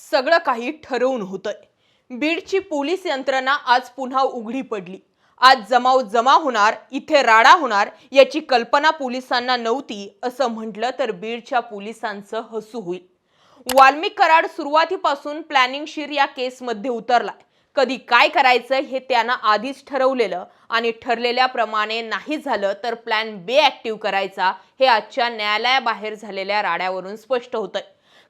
सगळं काही ठरवून होतंय. बीडची पोलीस यंत्रणा आज पुन्हा उघडी पडली. आज जमाव जमा होणार इथे राडा होणार याची कल्पना पोलिसांना नव्हती असं म्हटलं तर बीडच्या पोलिसांचं हसू होईल. वाल्मिक कराड सुरुवातीपासून प्लॅनिंगशीर या केसमध्ये उतरलाय. कधी काय करायचं हे त्यानं आधीच ठरवलेलं आणि ठरलेल्याप्रमाणे नाही झालं तर प्लॅन बे ॲक्टिव्ह करायचा हे आजच्या न्यायालयाबाहेर झालेल्या राड्यावरून स्पष्ट होतंय.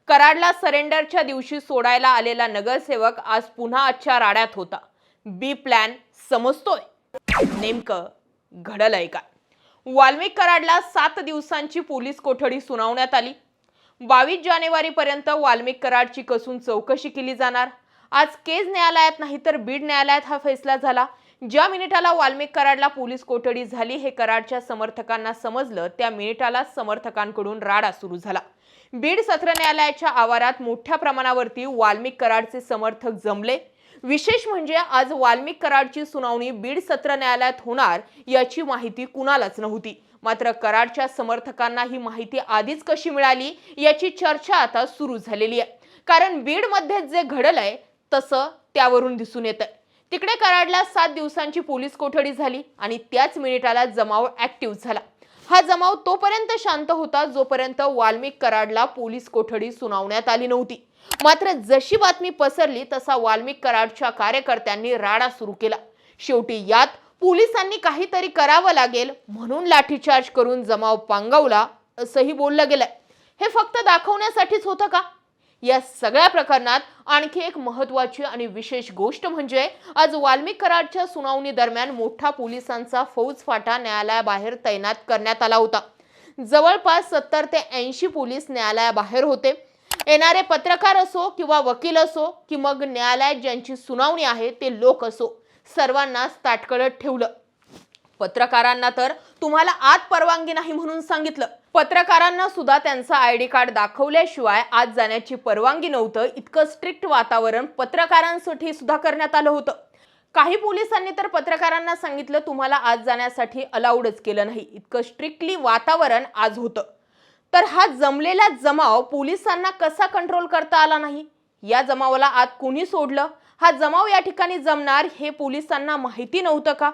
कराडला सरेंडरच्या दिवशी सोडायला आलेला नगरसेवक आज पुन्हा आजच्या राड्यात होता. बी प्लॅन समजतोय. नेमकं घडलंय का वाल्मिक कराडला सात दिवसांची पोलीस कोठडी सुनावण्यात आली. बावीस जानेवारीपर्यंत वाल्मिक कराडची कसून चौकशी केली जाणार. आज केज न्यायालयात नाही तर बीड न्यायालयात हा फैसला झाला. ज्या मिनिटाला वाल्मिक कराडला पोलीस कोठडी झाली हे कराडच्या समर्थकांना समजलं त्या मिनिटाला समर्थकांकडून राडा सुरू झाला. बीड सत्र न्यायालयाच्या आवारात मोठ्या प्रमाणावरती वाल्मिक कराडचे समर्थक जमले. विशेष म्हणजे आज वाल्मिक कराडची सुनावणी बीड सत्र न्यायालयात होणार याची माहिती कुणालाच नव्हती. मात्र कराडच्या समर्थकांना ही माहिती आधीच कशी मिळाली याची चर्चा आता सुरू झालेली आहे. कारण बीडमध्ये जे घडलंय तसं त्यावरून दिसून येत आहे तिकडे कराडला सात दिवसांची पोलीस कोठडी झाली आणि त्याच मिनिटाला जमाव ऍक्टिव्ह झाला. हा जमाव तोपर्यंत शांत होता जोपर्यंत वाल्मिक कराडला पोलीस कोठडी सुनावण्यात आली नव्हती. मात्र जशी बातमी पसरली तसा वाल्मिक कराडच्या कार्यकर्त्यांनी राडा सुरू केला. शेवटी यात पोलिसांनी काहीतरी करावं लागेल म्हणून लाठीचार्ज करून जमाव पांगवला असंही बोललं गेलंय. हे फक्त दाखवण्यासाठीच होतं का? या सगळ्या प्रकरणात आणखी एक महत्वाची आणि विशेष गोष्ट म्हणजे आज वाल्मिक कराडच्या सुनावणी दरम्यान मोठा पोलिसांचा फौज फाटा न्यायालयाबाहेर तैनात करण्यात आला होता. जवळपास सत्तर ते ऐंशी पोलीस न्यायालयाबाहेर होते. येणारे पत्रकार असो किंवा वकील असो की मग न्यायालयात ज्यांची सुनावणी आहे ते लोक असो सर्वांनाच ताटकळत ठेवलं. पत्रकारांना तर तुम्हाला आत परवानगी नाही म्हणून सांगितलं. पत्रकारांना सुद्धा त्यांचं आय डी कार्ड दाखवल्याशिवाय आत जाण्याची परवानगी नव्हतं. इतकं स्ट्रिक्ट वातावरण पत्रकारांसाठी सुद्धा करण्यात आलं होतं. काही पोलिसांनी तर पत्रकारांना सांगितलं तुम्हाला आज जाण्यासाठी अलाउडच केलं नाही. इतकं स्ट्रिक्टली वातावरण आज होतं. तर हा जमलेला जमाव पोलिसांना कसा कंट्रोल करता आला नाही? या जमावाला आत कोणी सोडलं? हा जमाव या ठिकाणी जमणार हे पोलिसांना माहिती नव्हतं का?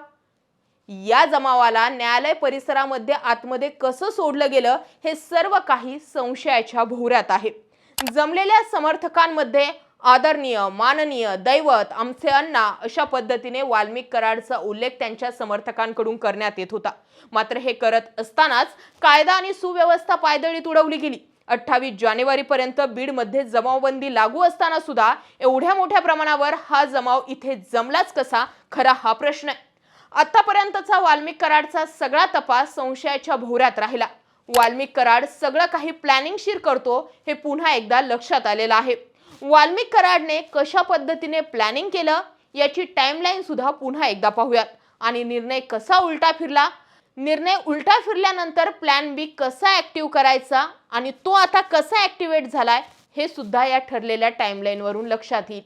या जमावाला न्यायालय परिसरामध्ये आतमध्ये कसं सोडलं गेलं हे सर्व काही संशयाच्या भोवऱ्यात आहे. जमलेल्या समर्थकांमध्ये आदरणीय माननीय दैवत आमचे अण्णा अशा पद्धतीने वाल्मिक कराडचा उल्लेख त्यांच्या समर्थकांकडून करण्यात येत होता. मात्र हे करत असतानाच कायदा आणि सुव्यवस्था पायदळीत उडवली गेली. अठ्ठावीस जानेवारीपर्यंत बीडमध्ये जमावबंदी लागू असताना सुद्धा एवढ्या मोठ्या प्रमाणावर हा जमाव इथे जमलाच कसा? खरा हा प्रश्न आहे. आतापर्यंतचा वाल्मिक कराडचा सगळा तपास संशयाच्या भोवऱ्यात राहिला. वाल्मिक कराड सगळं काही प्लॅनिंगशीर करतो हे पुन्हा एकदा लक्षात आलेलं आहे. वाल्मिक कराडने कशा पद्धतीने प्लॅनिंग केलं याची टाईमलाईन सुद्धा पुन्हा एकदा पाहूयात. आणि निर्णय कसा उलटा फिरला? निर्णय उलटा फिरल्यानंतर प्लॅन बी कसा ऍक्टिव्ह करायचा आणि तो आता कसा ऍक्टिव्हेट झालाय हे सुद्धा या ठरलेल्या टाईमलाईनवरून लक्षात येईल.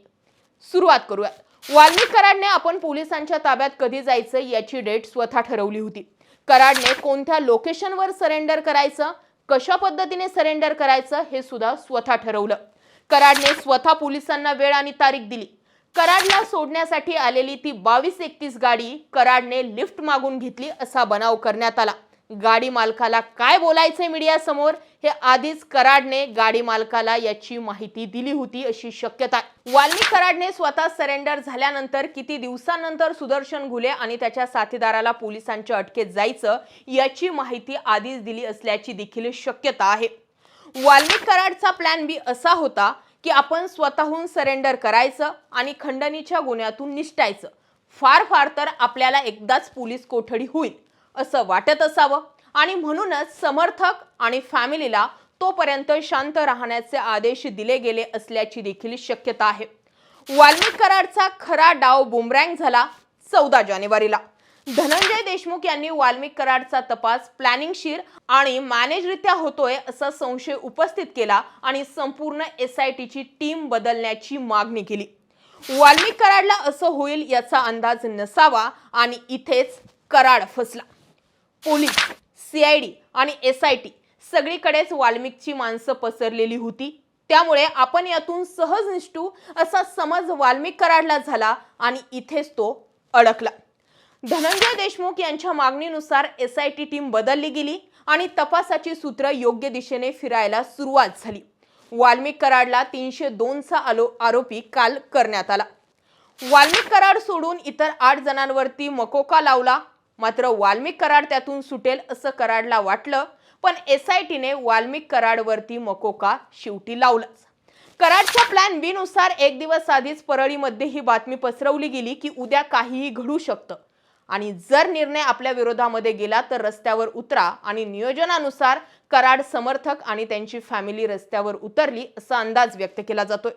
सुरुवात करूयात. वाल्मिक कराडने आपण पोलिसांच्या ताब्यात कधी जायचं याची डेट स्वतः ठरवली होती. कराडने कोणत्या लोकेशनवर सरेंडर करायचं कशा पद्धतीने सरेंडर करायचं हे सुद्धा स्वतः ठरवलं. कराडने स्वतः पोलिसांना वेळ आणि तारीख दिली. कराडला सोडण्यासाठी आलेली ती बावीस एकतीस गाडी कराडने लिफ्ट मागून घेतली असा बनाव करण्यात आला. गाडी मालकाला काय बोलायचंय मीडिया समोर हे आधीच कराडने गाडी मालकाला याची माहिती दिली होती अशी शक्यता आहे. कराडने स्वतः सरेंडर झाल्यानंतर किती दिवसांनंतर सुदर्शन घुले आणि त्याच्या साथीदाराला पोलिसांच्या अटकेत जायचं याची माहिती आधीच दिली असल्याची देखील शक्यता आहे. वाल्मी कराडचा प्लॅन बी असा होता की आपण स्वतःहून सरेंडर करायचं आणि खंडणीच्या गुन्ह्यातून निष्ठायचं. फार फार तर आपल्याला एकदाच पोलीस कोठडी होईल. असं वाटत असावं. आणि म्हणूनच समर्थक आणि फॅमिलीला तोपर्यंत शांत राहण्याचे आदेश दिले गेले असल्याची देखील शक्यता आहे. वाल्मिक कराडचा खरा डाव बुमरँग झाला चौदा जानेवारीला. धनंजय देशमुख यांनी वाल्मिक कराडचा तपास प्लॅनिंगशीर आणि मॅनेजरित्या होतोय असा संशय उपस्थित केला आणि संपूर्ण एस आय टीची टीम बदलण्याची मागणी केली. वाल्मिक कराडला असं होईल याचा अंदाज नसावा आणि इथेच कराड फसला. पोलीस सी आय डी आणि एस आय टी सगळीकडेच वाल्मिकची माणसं पसरलेली होती. त्यामुळे आपण यातून सहज निष्ठू असा समज वाल्मिक कराडला झाला आणि इथेच तो अडकला. धनंजय देशमुख यांच्या मागणीनुसार एस आय टी टीम बदलली गेली आणि तपासाची सूत्र योग्य दिशेने फिरायला सुरुवात झाली. वाल्मिक कराडला तीनशे दोनचा आलो आरोपी काल करण्यात आला. वाल्मिक कराड सोडून इतर आठ जणांवरती मकोका लावला मात्र वाल्मिक कराड त्यातून सुटेल असं कराडला वाटलं पण एस आय टीने वाल्मिक कराडवरती मकोका शेवटी लावलाच. कराडच्या प्लॅन बी नुसार एक दिवस आधीच परळीमध्ये ही बातमी पसरवली गेली की उद्या काहीही घडू शकतं. आणि जर निर्णय आपल्या विरोधामध्ये गेला तर रस्त्यावर उतरा आणि नियोजनानुसार कराड समर्थक आणि त्यांची फॅमिली रस्त्यावर उतरली असा अंदाज व्यक्त केला जातोय.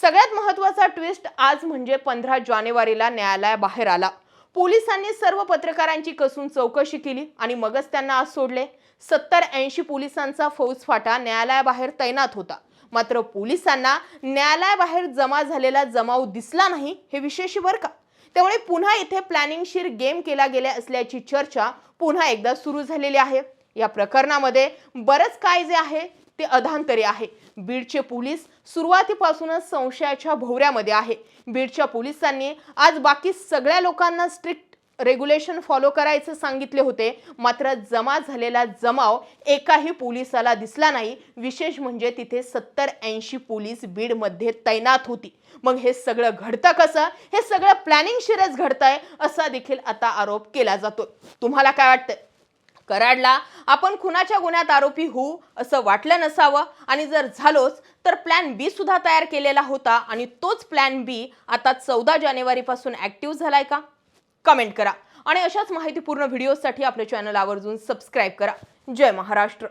सगळ्यात महत्त्वाचा ट्विस्ट आज म्हणजे पंधरा जानेवारीला न्यायालयाबाहेर आला. पोलिसांनी सर्व पत्रकारांची कसून चौकशी केली आणि मगच त्यांना आज सोडले. सत्तर ऐंशी पोलिसांचा फौजफाटा न्यायालयाबाहेर तैनात होता. मात्र पोलिसांना न्यायालयाबाहेर जमा झालेला जमाव दिसला नाही हे विशेष बरं का? त्यामुळे पुन्हा इथे प्लॅनिंगशीर गेम केला गेला असल्याची चर्चा पुन्हा एकदा सुरू झालेली आहे. या प्रकरणामध्ये बरंच काय जे आहे ते अधांतरी आहे. बीडचे पोलीस सुरुवातीपासूनच संशयाच्या भोवऱ्यामध्ये आहे. बीडच्या पोलिसांनी आज बाकी सगळ्या लोकांना स्ट्रिक्ट रेग्युलेशन फॉलो करायचं सांगितले होते. मात्र जमा झालेला जमाव एकाही पोलिसाला दिसला नाही. विशेष म्हणजे तिथे सत्तर ऐंशी पोलीस बीडमध्ये तैनात होती. मग हे सगळं घडतं कसं? हे सगळं प्लॅनिंग शिरच घडतंय असा देखील आता आरोप केला जातो तुम्हाला काय वाटतं कराडला. आपण खुनाच्या गुन्ह्यात आरोपी होऊ असं वाटलं नसावं. आणि जर झालोच तर प्लॅन बी सुद्धा तयार केलेला होता. आणि तोच प्लॅन बी आता चौदा जानेवारीपासून ऍक्टिव्ह झालाय का? कमेंट करा. आणि अशाच माहितीपूर्ण व्हिडिओसाठी आपल्या चॅनल आवर्जून सबस्क्राईब करा. जय महाराष्ट्र.